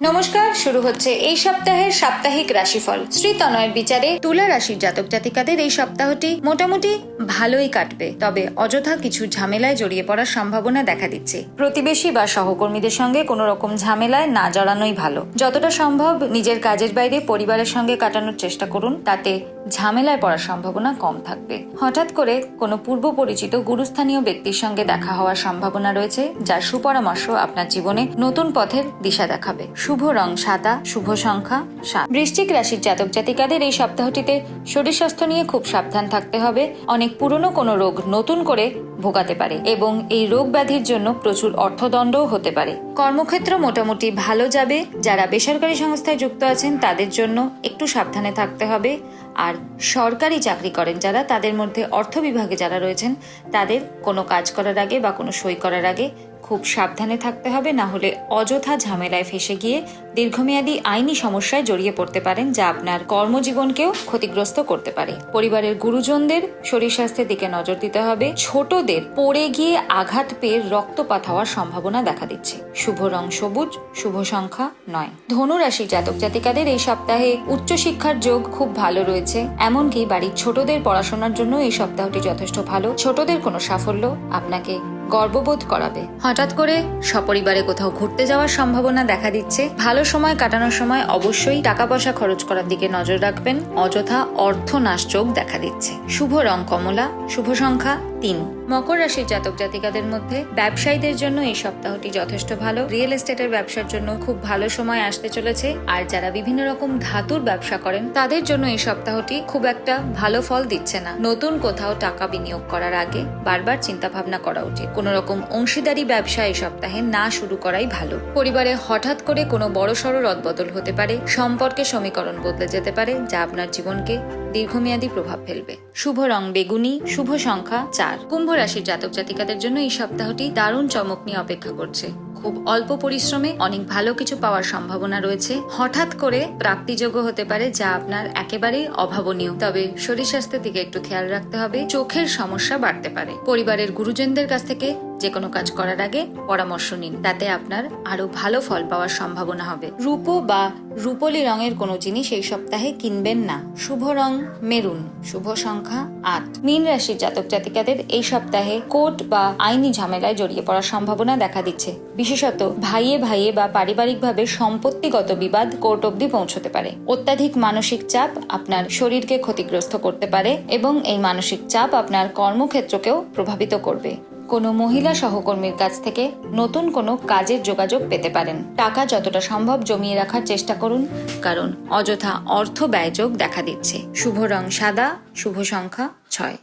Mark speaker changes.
Speaker 1: নমস্কার, শুরু হচ্ছে এই সপ্তাহের সাপ্তাহিক রাশিফল। শ্রী তনয়ের বিচারে তুলা রাশির জাতক জাতিকাদের এই সপ্তাহটি মোটামুটি ভালোই কাটবে, তবে অযথা কিছু ঝামেলায় জড়িয়ে পড়ার সম্ভাবনা দেখা দিচ্ছে। প্রতিবেশী বা সহকর্মীদের সঙ্গে কোনো রকম ঝামেলায় না জড়ানোই ভালো। যতটা সম্ভব নিজের কাজের বাইরে পরিবারের সঙ্গে কাটানোর চেষ্টা করুন, তাতে ঝামেলায় পড়ার সম্ভাবনা কম থাকবে। হঠাৎ করে কোনো পূর্ব পরিচিত গুরুস্থানীয় ব্যক্তির সঙ্গে দেখা হওয়ার সম্ভাবনা রয়েছে, যার সুপরামর্শ আপনার জীবনে নতুন পথের দিশা দেখাবে। শুভ রং সাদা, শুভ সংখ্যা সাত। বৃশ্চিক রাশির জাতক জাতিকাদের এই সপ্তাহটিতে শরীর স্বাস্থ্য নিয়ে খুব সাবধান থাকতে হবে। অনেক পুরনো কোনো রোগ নতুন করে ভোগাতে পারে এবং এই রোগ ব্যাধির জন্য প্রচুর অর্থদণ্ডও হতে পারে। কর্মক্ষেত্র মোটামুটি ভালো যাবে। যারা বেসরকারি সংস্থায় যুক্ত আছেন, তাদের জন্য একটু সাবধানে থাকতে হবে। আর সরকারি চাকরি করেন যারা, তাদের মধ্যে অর্থ বিভাগে যারা রয়েছেন, তাদের কোনো কাজ করার আগে বা কোনো সই করার আগে খুব সাবধানে থাকতে হবে, না হলে অযথা ঝামেলায় ফেসে গিয়ে দীর্ঘমেয়াদী আইনি সমস্যায় জড়িয়ে পড়তে পারেন, যা আপনার কর্মজীবনকেও ক্ষতিগ্রস্ত করতে পারে। পরিবারের গুরুজনদের শরীর স্বাস্থ্যের দিকে নজর দিতে হবে। ছোটদের পড়ে গিয়ে আঘাত পেয়ে রক্তপাত হওয়ার সম্ভাবনা দেখা দিচ্ছে। শুভ রং সবুজ, শুভ সংখ্যা নয়। ধনুরাশি জাতক জাতিকাদের এই সপ্তাহে উচ্চশিক্ষার যোগ খুব ভালো রয়েছে। এমনকি বাড়ির ছোটদের পড়াশোনার জন্য এই সপ্তাহটি যথেষ্ট ভালো। ছোটদের কোনো সাফল্য আপনাকে গর্ববোধ করাবে। হঠাৎ করে সপরিবারে কোথাও ঘুরতে যাওয়ার সম্ভাবনা দেখা দিচ্ছে। ভালো সময় কাটানোর সময় অবশ্যই টাকা পয়সা খরচ করার দিকে নজর রাখবেন। অযথা অর্থনাশ চোখ দেখা দিচ্ছে। শুভ রং কমলা, শুভ সংখ্যা। তিন। মকর রাশির জাতক জাতিকাদের মধ্যে ব্যবসায়ীদের জন্য এই সপ্তাহটি যথেষ্ট ভালো। রিয়েল এস্টেটের ব্যবসার জন্য খুব ভালো সময় আসতে চলেছে। আর যারা বিভিন্ন রকম ধাতুর ব্যবসা করেন, তাদের জন্য এই সপ্তাহটি খুব একটা ভালো ফল দিচ্ছে না। নতুন কোথাও টাকা বিনিয়োগ করার আগে বারবার চিন্তা ভাবনা করা উচিত। কোনো রকম অংশীদারি ব্যবসা এই সপ্তাহে না শুরু করাই ভালো। পরিবারে হঠাৎ করে কোনো বড় বড়সড় রদবদল হতে পারে, সম্পর্কে সমীকরণ বদলে যেতে পারে, যা আপনার জীবনকে দীর্ঘমেয়াদী প্রভাব ফেলবে। শুভ রং বেগুনি, শুভ সংখ্যা চার। কুম্ভ রাশির জাতক জাতিকাদের জন্য এই সপ্তাহটি দারুণ চমক নিয়ে অপেক্ষা করছে। খুব অল্প পরিশ্রমে অনেক ভালো কিছু পাওয়ার সম্ভাবনা রয়েছে। হঠাৎ করে প্রাপ্তিযোগ্য হতে পারে যা আপনার একেবারেই অভাবনীয়। তবে শরীর স্বাস্থ্যের দিকে একটু খেয়াল রাখতে হবে। চোখের সমস্যা বাড়তে পারে। পরিবারের গুরুজনদের কাছ থেকে যে কোনো কাজ করার আগে পরামর্শ নিন, তাতে আপনার আরও ভালো ফল পাওয়ার সম্ভাবনা হবে। রূপো বা রূপলি রঙের কোনো জিনিস এই সপ্তাহে কিনবেন না। শুভ রং মেরুন, শুভ সংখ্যা আট। মীন রাশির জাতক জাতিকাদের এই সপ্তাহে কোর্ট বা আইনি ঝামেলায় জড়িয়ে পড়ার সম্ভাবনা দেখা দিচ্ছে। বিশেষত ভাইয়ে ভাইয়ে বা পারিবারিকভাবে সম্পত্তিগত বিবাদ কোর্ট অবধি পৌঁছতে পারে। অত্যাধিক মানসিক চাপ আপনার শরীরকে ক্ষতিগ্রস্ত করতে পারে এবং এই মানসিক চাপ আপনার কর্মক্ষেত্রকেও প্রভাবিত করবে। কোনো মহিলা সহকর্মীর কাছ থেকে নতুন কোনো কাজের যোগাযোগ পেতে পারেন। টাকা যতটা সম্ভব জমিয়ে রাখার চেষ্টা করুন, কারণ অযথা অর্থ ব্যয়যোগ দেখা দিচ্ছে। শুভ রং সাদা, শুভ সংখ্যা ছয়।